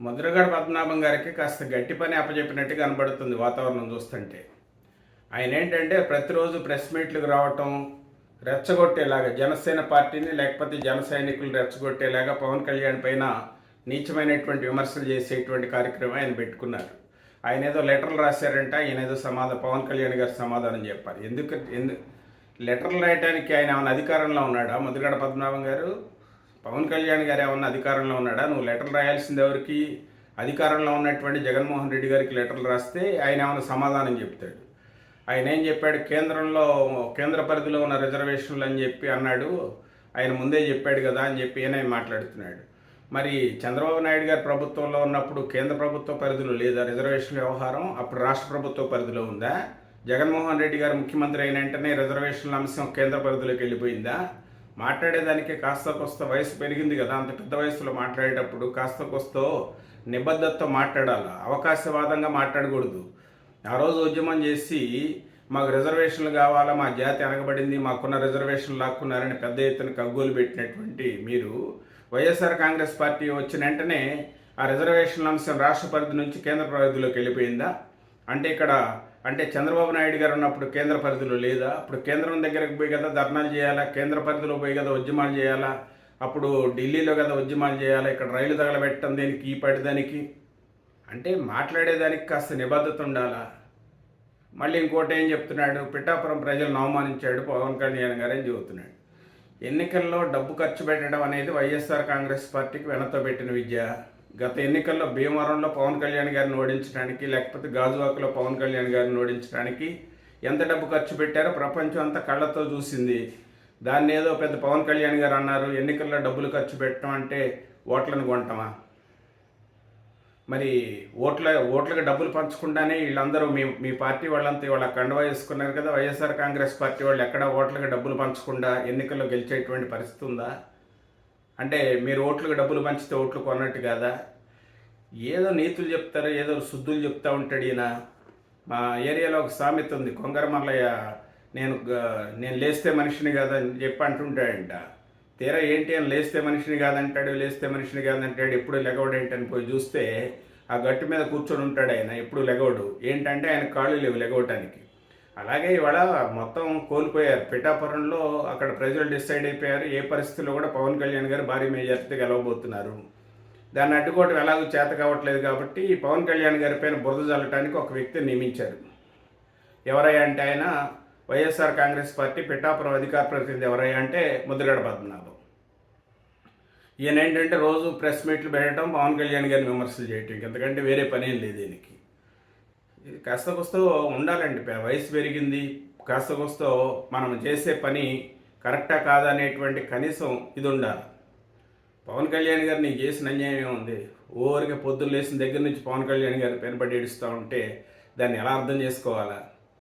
ముద్రగడ పద్మనాభం గారికి కాస్త గట్టి పని అప్పచెప్పినట్టు కనబడుతుంది వాతావరణం చూస్తుంటే. ఆయన ఏంటంటే ప్రతిరోజు ప్రెస్ మీట్లకు రావటం రెచ్చగొట్టేలాగా జనసేన పార్టీని లేకపోతే జన సైనికులు రెచ్చగొట్టేలాగా పవన్ కళ్యాణ్ పైన నీచమైనటువంటి విమర్శలు చేసేటువంటి కార్యక్రమం ఆయన పెట్టుకున్నారు. ఆయన ఏదో లెటర్లు రాశారంట ఆయన ఏదో సమాధానం పవన్ కళ్యాణ్ గారు సమాధానం చెప్పారు. ఎందుకు ఎందు లెటర్లు రాయడానికి ఆయన ఏమైనా అధికారంలో ఉన్నాడా? ముద్రగడ పద్మనాభం గారు? పవన్ కళ్యాణ్ గారు ఏమన్నా అధికారంలో ఉన్నాడా? నువ్వు లెటర్ రాయాల్సింది ఎవరికి? అధికారంలో ఉన్నటువంటి జగన్మోహన్ రెడ్డి గారికి లెటర్లు రాస్తే ఆయన ఏమైనా సమాధానం చెప్తాడు? ఆయన ఏం చెప్పాడు? కేంద్రంలో కేంద్ర పరిధిలో ఉన్న రిజర్వేషన్లు అని చెప్పి అన్నాడు. ఆయన ముందే చెప్పాడు కదా అని చెప్పి ఈయన మాట్లాడుతున్నాడు? మరి చంద్రబాబు నాయుడు గారి ప్రభుత్వంలో ఉన్నప్పుడు కేంద్ర ప్రభుత్వ పరిధిలో లేదా రిజర్వేషన్ వ్యవహారం అప్పుడు రాష్ట్ర ప్రభుత్వ పరిధిలో ఉందా? జగన్మోహన్ రెడ్డి గారు ముఖ్యమంత్రి అయిన వెంటనే రిజర్వేషన్ల అంశం కేంద్ర పరిధిలోకి వెళ్ళిపోయిందా? మాట్లాడేదానికి కాస్త కొస్త వయసు పెరిగింది కదా అంత పెద్ద వయసులో మాట్లాడేటప్పుడు కాస్త కొస్త నిబద్ధతతో మాట్లాడాలి? అవకాశవాదంగా మాట్లాడకూడదు. ఆ రోజు ఉద్యమం చేసి మాకు రిజర్వేషన్లు కావాలా మా జాతి అనగబడింది మాకున్న రిజర్వేషన్లు లాక్కున్నారని పెద్ద ఎత్తున కగ్గోలు పెట్టినటువంటి మీరు వైఎస్ఆర్ కాంగ్రెస్ పార్టీ వచ్చిన వెంటనే ఆ రిజర్వేషన్ల అంశం రాష్ట్ర పరిధి నుంచి కేంద్ర పరిధిలోకి వెళ్ళిపోయిందా? అంటే ఇక్కడ అంటే చంద్రబాబు నాయుడు గారు ఉన్నప్పుడు కేంద్ర పరిధిలో లేదా? అప్పుడు కేంద్రం దగ్గరకు పోయి కదా ధర్నాలు చేయాలా? కేంద్ర పరిధిలో పోయి కదా ఉద్యమాలు చేయాలా? అప్పుడు ఢిల్లీలో కదా ఉద్యమాలు చేయాలా? ఇక్కడ రైలు తగలబెట్టడం దేనికి? ఈ పడిదానికి అంటే మాట్లాడేదానికి కాస్త నిబద్ధత ఉండాలా? మళ్ళీ ఇంకోటి ఏం చెప్తున్నాడు? పిఠాపురం ప్రజలను అవమానించాడు పవన్ కళ్యాణ్ గారు అని చెబుతున్నాడు. ఎన్నికల్లో డబ్బు ఖర్చు పెట్టడం అనేది వైఎస్ఆర్ కాంగ్రెస్ పార్టీకి వెనతో పెట్టిన విద్య. గత ఎన్నికల్లో భీమవరంలో పవన్ కళ్యాణ్ గారిని ఓడించడానికి లేకపోతే గాజువాకలో పవన్ కళ్యాణ్ గారిని ఓడించడానికి ఎంత డబ్బు ఖర్చు పెట్టారో ప్రపంచం అంతా కళ్ళతో చూసింది. దాన్ని ఏదో పెద్ద పవన్ కళ్యాణ్ గారు అన్నారు ఎన్నికల్లో డబ్బులు ఖర్చు పెట్టడం అంటే ఓట్లను కొంటామా? మరి ఓట్ల ఓట్లకు డబ్బులు పంచకుండానే వీళ్ళందరూ మీ మీ పార్టీ వాళ్ళంతా ఇవాళ కండవా వేసుకున్నారు కదా వైఎస్ఆర్ కాంగ్రెస్ పార్టీ వాళ్ళు ఎక్కడ ఓట్లకు డబ్బులు పంచకుండా ఎన్నికల్లో గెలిచేటువంటి పరిస్థితి ఉందా? అంటే మీరు ఓట్లకు డబ్బులు పంచితే ఓట్లు కొన్నట్టు కాదా? ఏదో నీతులు చెప్తారు ఏదో శుద్ధులు చెప్తా ఉంటాడు ఈయన. మా ఏరియాలో ఒక సామెత ఉంది కొంగర మల్లయ్య నేను నేను లేస్తే మనిషిని కాదని చెప్పి అంటుంటాడంట. తీరా ఏంటి అని లేస్తే మనిషిని కాదంటాడు లేస్తే మనిషిని కాదంటాడు ఎప్పుడు లెగవడు ఏంటని పోయి చూస్తే ఆ గట్టు మీద కూర్చొని ఉంటాడు ఆయన ఎప్పుడు లెగవడు. ఏంటంటే ఆయన కాళ్ళు లేవు లెగవటానికి. అలాగే ఇవాళ మొత్తం కోల్పోయారు. పిఠాపురంలో అక్కడ ప్రజలు డిసైడ్ అయిపోయారు. ఏ పరిస్థితుల్లో కూడా పవన్ కళ్యాణ్ గారు భారీ మెజార్టీతో గెలవబోతున్నారు. దాన్ని అడ్డుకోవటం ఎలాగో చేత కావట్లేదు కాబట్టి ఈ పవన్ కళ్యాణ్ గారి పైన బురద చల్లటానికి ఒక వ్యక్తిని నియమించారు. ఎవరయ్యా అంటే ఆయన వైఎస్ఆర్ కాంగ్రెస్ పార్టీ పిఠాపురం అధికార ప్రతినిధి ఎవరయ్యా అంటే ముద్రగడ పద్మనాభం. ఈయన ఏంటంటే రోజు ప్రెస్ మీట్లు పెట్టడం పవన్ కళ్యాణ్ గారిని విమర్శలు చేయటం. ఎందుకంటే వేరే పని ఏం లేదు దీనికి ఇది కాస్త కొస్తో ఉండాలండి వయసు పెరిగింది. కాస్త కొస్తో మనం చేసే పని కరెక్టా కాదనేటువంటి కనీసం ఇది ఉండాలి. పవన్ కళ్యాణ్ గారు నీకు చేసిన అన్యాయం ఏముంది? ఓవర్గా పొద్దున్న లేచిన దగ్గర నుంచి పవన్ కళ్యాణ్ గారి పెనబడి ఏడుస్తూ ఉంటే దాన్ని ఎలా అర్థం చేసుకోవాలా?